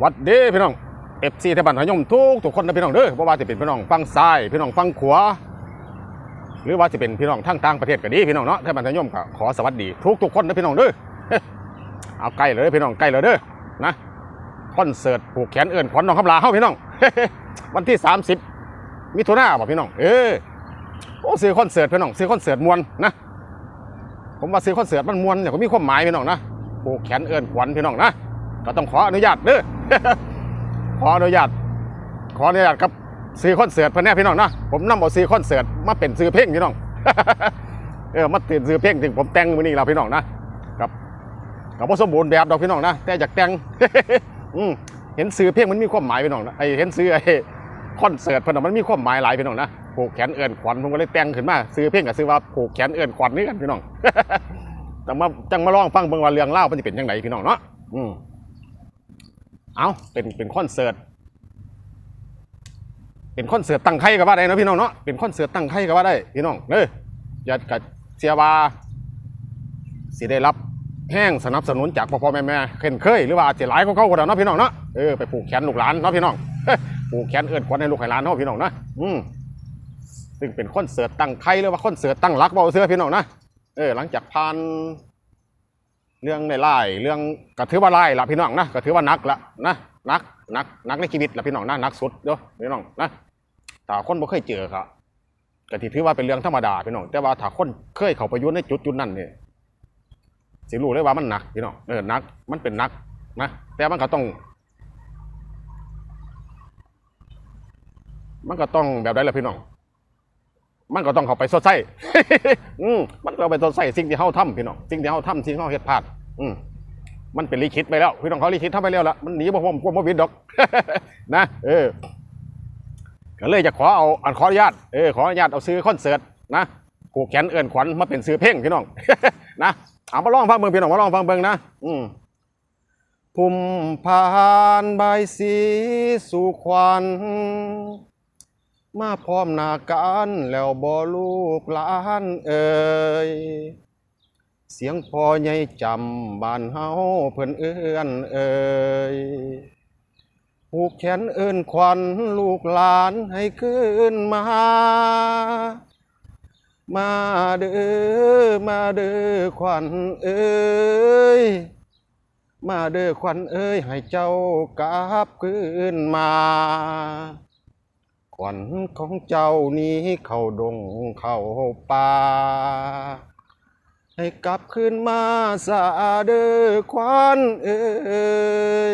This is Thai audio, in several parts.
วัดดีพี่น้องเอฟซีไทยบ้านทยมทุกทุกคนนะพี่น้องเด้อบ่ว่าจะเป็นพี่น้องฝั่งซ้ายพี่น้องฝั่งขวาหรือว่าจะเป็นพี่น้องทั้งต่างประเทศก็ดีพี่น้องเนาะไทยบ้านทยมก็ขอสวัสดีทุกทุกคนนะพี่น้องเด้อเอาใกล้เลยพี่น้องใกล้เลยเด้อนะคอนเสิร์ตผูกแขนเอื่นขวัญน้องคำลาเฮาพี่น้องวันที่ 30 มิถุนายนบ่พี่น้องเออโอ้ซื้อคอนเสิร์ตพี่น้องซื้อคอนเสิร์ตมวนนะผมว่าซื้อคอนเสิร์ตมันมวนเนี่ยก็มีความหมายพี่น้องนะผูกแขนเอื่นขวัญพี่น้องนะก็ต้องขออนุญาตเด้อ ขออนุญาตขออนุญาตครับซื้อคอนเสิร์ตพ่อนแน่พี่น้องนะผมนำเอาซื้อคอนเสิร์ตมาเป็นซื้อเพลงพี่น้องเออมาติดซื้อเพลงถึงผมแต่งมือนี้แล้วพี่น้องนะครับกับว่าสมบูรณ์แบบดอกพี่น้องนะแต่อยากแต่งอืมเห็นซื้อเพลงมันมีความหมายพี่น้องนะไอเห็นซื้อไอคอนเสิร์ตเพื่อนมันมีความหมายหลายพี่น้องนะผูกแขนเอื่นขวัญผมก็เลยแต่งขึ้นมาซื้อเพลงกับซื้อว่าผูกแขนเอื่นขวัญนี่กันพี่น้องแต่มาจังมาลองฟังเบิ่งว่าเรื่องเล่ามันจะเป็นยังไงพี่น้องเนาะอืม เอาเป็นเป็นคอนเสิร์ตเป็นคอนเสิร์ตตั้งไข่ก็ว่าได้เนาะพี่น้องเนาะเป็นคอนเสิร์ตตั้งไข่ก็ว่าได้พี่น้องเด้ออย่ากัดเสียว่าสิได้รับแห้งสนับสนุนจากพ่อพ่อแม่แม่เคนเคยหรือว่าอาจจะหลายก็เข้าก็ได้เนาะพี่น้องเนาะเออไปผูกแขนลูกหลานเนาะพี่น้องผูกแขนเอื้อนขวัญให้ลูกให้หลานเนาะพี่น้องนะอืมซึ่งเป็นคอนเสิร์ตตั้งไข่หรือว่าคอนเสิร์ตตั้งรักเบาเสื้อพี่น้องนะเออหลังจากผ่าน เรื่องในไล่เรื่องก็ถือว่าไล่ละพี่น้องนะก็ถือว่านักละนะนักนักนักในชีวิตละพี่น้องนะนักสุดเด้อพี่น้องนะถ้าคนบ่เคยเจอครับก็ที่ถือว่าเป็นเรื่องธรรมดาพี่น้องแต่ว่าถ้าคนเคยเข้าไปยู่ในจุดจุดนั้นเนี่ยสิรู้เลยว่ามันหนักพี่น้องเออหนัก มันเป็นหนักนะแต่มันก็ต้อง มันก็ต้องแบบใดล่ะพี่น้อง มันก็ต้องเข้าไปสดใสอืมมันก็เอาไปสดใสสิ่งที่เฮาทำพี่น้องสิ่งที่เฮาทำสิ่งที่เฮาเฮ็ดพลาดอืมมันเป็นลิขิตไปแล้วพี่น้องเขาลิขิตทำไปแล้วละมันหนีบ่พ้นบ่วิดดอกนะเออก็เลยจะขอเอาอันขออนุญาตเออขออนุญาตเอาซื้อคอนเสิร์ตนะผูกแขนเอื่นขวัญมาเป็นซื้อเพลงพี่น้องนะเอามาลองฟังเบิ่งพี่น้องมาลองฟังเบิ่งนะอืมภูมิพานใบสีสู่ขวัญ มาพร้อมหน้ากันแล้วบ่ลูกหลานเอ่ยเสียงพ่อใหญ่จำบ้านเฮาเพิ่นเอื้อนเอ่ยผูกแขนเอิ้นขวัญลูกหลานให้ขึ้นมา มาเด้อมาเด้อขวัญเอ้ยมาเด้อขวัญเอ้ยให้เจ้ากลับคืนมา วัญของเจ้านี้เข้าดงเข้าป่า ให้กลับคืนมาสาเด้อขวัญเอ้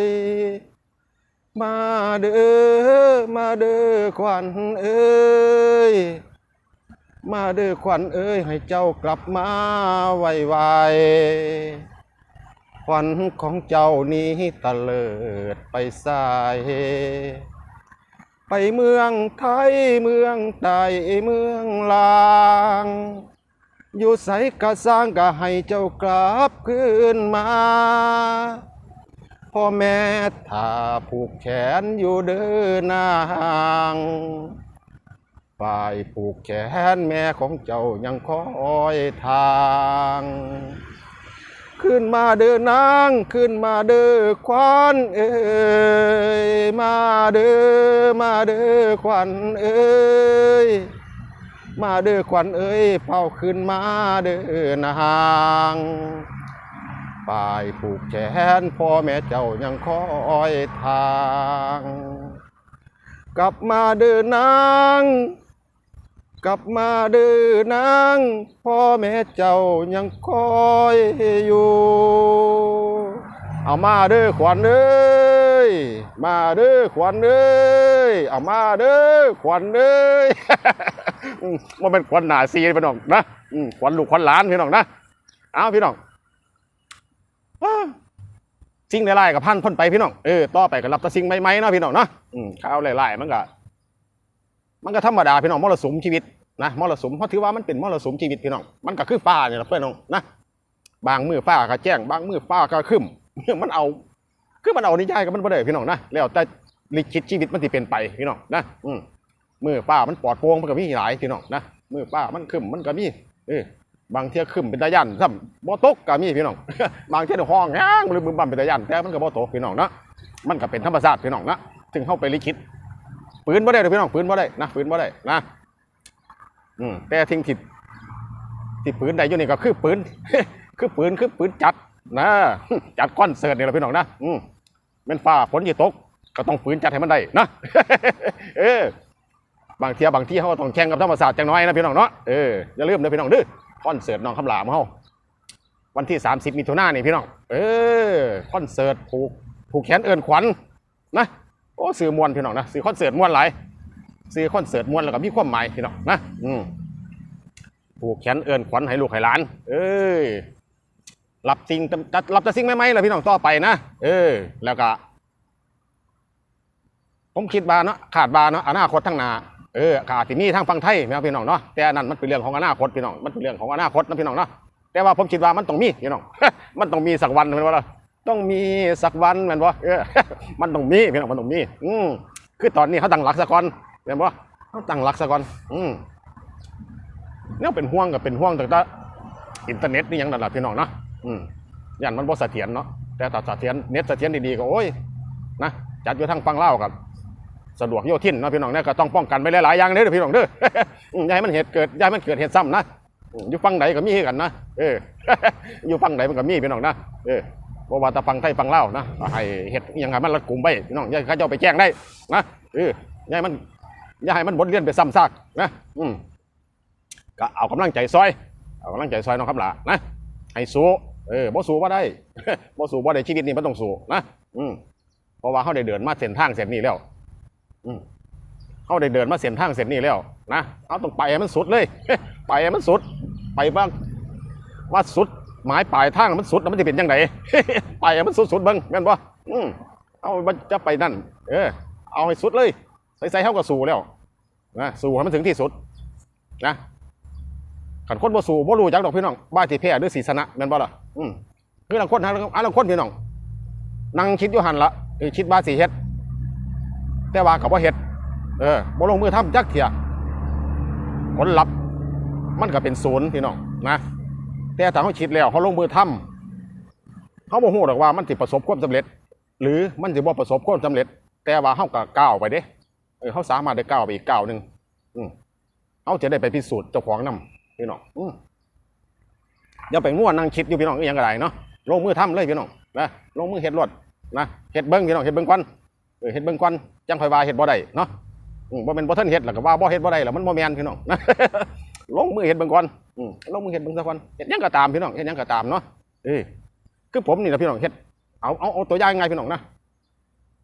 ยมาเด้อมาเด้อขวัญเอ้ยมาเด้อขวัญเอ้ยให้เจ้ากลับมาไวๆขวัญของเจ้านี้ตะเลิดไปสาย ไปเมืองไทยเมืองใต้เมืองลาง อยู่ใสกะสร้างกะให้เจ้ากลับคืนมา พ่อแม่ถ้าผูกแขนอยู่เดินนางฝ่ายผูกแขนแม่ของเจ้ายังคอยทาง ขึ้นมาเดินนางขึ้นมาเด้อควันเอ้ยมาเด้อมาเด้อควันเอ้ยมาเด้อควันเอ้ยเฝ้าขึ้นมาเด้อนางฝ่ายผูกแขนพ่อแม่เจ้ายังคอยทาง กลับมาเดินนาง กลับมาเดื้อนางพ่อแม่เจ้ายังคอยอยู่ เอามาเด้อขวัญเอ้ยมาเด้อขวัญเอ้ยเอามาเด้อขวัญเอ้ยอืมมันเป็นขวัญหนาซีพี่น้องนะขวัญลูกขวัญหลานพี่น้องนะเอาพี่น้องสิ่งไล่ๆกับพันพ้นไปพี่น้องเออต่อไปก็รับแต่สิ่งใหม่ๆเนาะพี่น้องเนาะอืมข้าวไล่ๆมันก็ มันก็ธรรมดาพี่น้องมรสุมชีวิตนะมรสุมเพราะถือว่ามันเป็นมรสุมชีวิตพี่น้องมันก็คือฟ้าเนี่ยนะเพื่อนน้องนะบางมือฟ้าก็แจ้ง บางมือฟ้าก็ครึมมันเอาคือมันเอานิยายกับมันบ่ได้พี่น้องนะแล้วแต่ลิขิตชีวิตมันสิเป็นไปพี่น้องนะอืมมือฟ้ามันปลอดโปร่งมันก็มีหลายพี่น้องนะมือฟ้ามันครึมมันก็มีเออบางเที่ยครึมเป็นตายันซ้ำบ่ตกก็มีพี่น้องบางเที่ยห้องแห้งหรือบึมบั่มเป็นตายันแต่มันก็บ่ตกพี่น้องนะมันก็เป็นธรรมชาติพี่น้องนะถึงเข้าไปลิขิต ปืนบ่ได้เด้อพี่น้องปืนบ่ได้นะปืนบ่ได้นะอืมแต่ทิ้งที่ที่ปืนใดอยู่นี่ก็คือปืนคือปืนคือปืนจัดนะจัดคอนเสิร์ตนี่แหละพี่น้องนะอืมแมันฟ้าฝนจะตก ก็ต้องปืนจัดให้มันได้นะเออบางเทียบางที่เขาก็ต้องแข่งกับธรรมศาสตร์จังน้อยนะพี่น้องเนาะเอออย่าลืมนะพี่น้องเด้อคอนเสิร์ตน้องคำหลามเขาวันที่ 30มิถุนายนนี่พี่น้องเออคอนเสิร์ตผูกผูกแขนเอินขวัญนะ โอ้สื่อมวลพี่น้องนะสื่อคอนเสิร์ตมวลหลายซื้อคอนเสิร์ตมวนแล้วก็มีความหมายพี่น้องนะอืมผูกแขนเอินขวัญให้ลูกให้หลาน เอ้ยรับสิ่งจะรับจะสิ่งไม่ไหมล่ะพี่น้องต่อไปนะเออ แล้วก็ ผมคิดบาเนาะขาดบาเนาะอนาคตทั้งนาเออขาดที่มีทางฝั่งไทยแม่พี่น้องเนาะแต่นั้นมันเป็นเรื่องของอนาคตพี่น้องมันเป็นเรื่องของอนาคตนะพี่น้องเนาะแต่ว่าผมคิดว่ามันต้องมีพี่น้องมันต้องมีสักวันแมันว่าล่ะ ต้องมีสักวันแมันบ่เออมันต้องมีพี่น้องมันต้องมีอืมคือตอนนี้เขาตั้งหลักซะก่อนแม่นบ่เขาตั้งหลักซะก่อนอืมเนี่ยเป็นห่วงกับเป็นห่วงแต่ว่าอินเทอร์เน็ตนี่ยังนั่นล่ะพี่น้องเนาะอืมยันมันบ่เสถียรเนาะแต่ถ้าเสถียรเน็ตเสถียรดีๆก็โอ้ยนะจัดอยู่ทางฝั่งลากับสะดวกโยทินเนาะพี่น้องเนี่ยก็ต้องป้องกันไปหลายๆอย่างเด้อพี่น้องเด้ออืมอย่าให้มันเหตุเกิดอย่าให้มันเกิดเหตุซ้ำนะอยู่ฝั่งไหนก็มีคือกันนะเอออยู่ฝั่งไหนมันก็มีพี่น้องนะเออ บ่ว่าต่ฝั่งไทยฝั่งลานะให้เหตุยังไงมันรัดกลุ่มไปน้องยาให้าเจ้าไปแจ้งได้นะเออยาให้มันย่าให้มันบทเรียนไปซ้ำซากนะอืมก็เอากำลังใจซอยเอากำลังใจซอยน้องคำหลานะให้สู้เออบ่สู้บ่ได้บ่สู้บ่ได้ชีวิตนี้มันต้องสู้นะอืมเพราะว่าเขาได้เดินมาเส้นทางเส้นนี้แล้วเขาได้เดินมาเส้นทางเส้นนี้แล้วนะเอาต้องไปให้มันสุดเลยไปให้มันสุดไปบ้างว่าสุด หมายปลายทางมันสุดมันจะเป็นยังไงไปมันสุดสุดๆบิ้งแม่นบ่อืมเอามันจะไปนั่น เออ เอาให้สุดเลยใส่ใส่เข้ากับสู่แล้วนะสู่ให้มันถึงที่สุด นะขันคนบ่สู่บ่รู้จักดอกพี่น้องบ้าที่แพ้หรือสีสนะแม่นบ่ล่ะอืมคือลังคนหาอันลังคนพี่น้องนั่งคิดอยู่หันละเออคิดว่าสิเฮ็ด แต่ว่ากับว่าเฮ็ด เออบ่ลงมือทำจักเถียผลลัพธ์มันก็เป็นศูนย์พี่น้องนะ แต่ถ้าเขาคิดแล้วเขาลงมือทำเขาบ่ฮู้หรอกว่ามันสิประสบความสำเร็จ หรือมันสิบ่ประสบความสำเร็จ แต่ว่าเขาก็ก้าวไปเด้เออเขาสามารถได้ก้าวไปอีกก้าวหนึ่งเขาจะได้ไปพิสูจน์เจ้าของนํพี่น้องอย่าไปง่วนนั่งคิดอยู่พี่น้องอหยังได้เนาะลงมือทำเลยพี่น้องนะลงมือเฮ็ดรวดนะเฮ็ดเบิ่งพี่น้องเฮ็ดเบิ่งก่อนเออเฮ็ดเบิ่งก่อนจังค่อยว่าเฮ็ดบ่ได้เนาะบ่แม่นบ่ทันเฮ็ดแล้วก็ว่าบ่เฮ็ดบ่ได้แล้วมันบ่แมนพี่น้อง ลงมือเฮ็ดเบิ่งก่อนอืมลงมือเฮ็ดเบิ่งซะก่อนเฮ็ดหยังก็ตามพี่น้องเฮ็ดหยังก็ตามเนาะเอ้ยคือผมนี่นะพี่น้องเฮ็ดเอาเอาเอาตัวอย่างง่ายพี่น้องนะ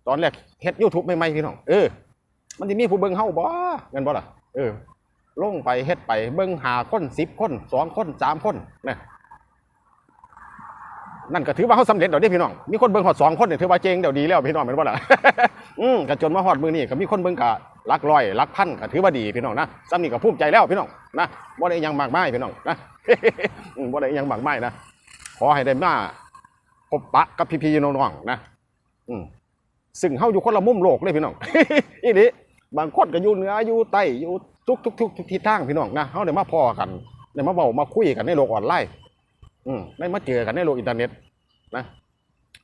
ตอนแรกเฮ็ด YouTube ใหม่ๆพี่น้องเออมันสิมีผู้เบิ่งเฮาบ่แม่นบ่ล่ะเออลงไปเฮ็ดไปเบิ่งหาคน10คน2คน3คนนะนั่นก็ถือว่าเฮาสำเร็จแล้วเด้พี่น้องมีคนเบิ่งฮอด2คนเนี่ยถือว่าเจ๋งเดี๋ยวดีแล้วพี่น้องแม่นบ่ล่ะ อืมก็จนมาฮอดมือนี่ก็มีคนเบิ่งกะหลักร้อยหลักพันก็ถือว่าดีพี่น้องนะซ้ำนี่ก็ภูมิใจแล้วพี่น้องนะบ่ได้ยังมากมายพี่น้องนะบ่ได้ยังมากมายนะขอให้ได้มาพบปะกับพี่ๆน้องๆนะอืมซึ่งเฮาอยู่คนละมุมโลกเลยพี่น้องอีนี่บางคนก็อยู่เหนืออยู่ใต้อยู่ทุกทุกทุกทุกทิศทางพี่น้องนะเฮาได้มาพอกันได้มาเว้ามาคุยกันในโลกออนไลน์อืมได้มาเจอกันในโลกอินเทอร์เน็ตนะ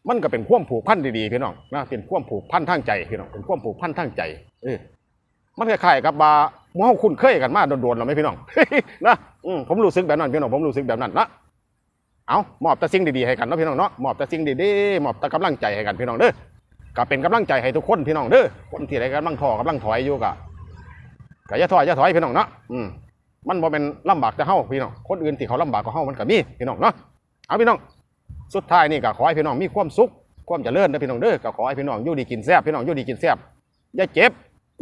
มันก็เป็นความผูกพันดีๆพี่น้องนะเป็นความผูกพันทางใจพี่น้องเป็นความผูกพันทางใจเออมันคล้ายๆกับว่าหมู่เคุ้นเคยกันมาโดนๆเราไหมพี่น้องนะผมรู้สึกแบบนั้นพี่น้องผมรู้สึกแบบนั้นนะเอามอบแต่สิ่งดีๆให้กันเนาะพี่น้องเนาะมอบแต่สิ่งดีๆมอบแต่กำลังใจให้กันพี่น้องเด้อก็เป็นกำลังใจให้ทุกคนพี่น้องเด้อคนที่ใดกำลังท้อกำลังถอยอยู่ก็ก็อย่าถอยอย่าถอยพี่น้องเนาะอืมมันบ่เป็นลำบากแต่เฮาพี่น้องคนอื่นที่เขาลำบากกว่าเฮามันก็มีพี่น้องเนาะเอาพี่น้อง สุดท้ายนี่ก็ขอให้พี่น้องมีความสุขความเจริญนะพี่น้องเด้อก็ขอให้พี่น้องอยู่ดีกินแซ่บพี่น้องอยู่ดีกินแซ่บอย่าเจ็บ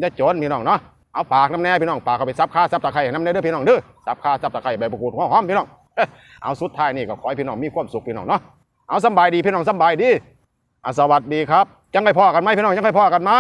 อย่าจนพี่น้องเนาะเอาปากน้ำแน่พี่น้องปากเขาไปซับข้าซับตะไคร่น้ำแน่เด้อพี่น้องเด้อซับข้าซับตะไคร่ใบประกูดหอมพี่น้องเอาสุดท้ายนี่ก็ขอให้พี่น้องมีความสุขพี่น้องเนาะเอาสบายดีพี่น้องสบายดีอสวัสดีครับจังไงพ่อกันไหมพี่น้องจังไงพ่อกันไหม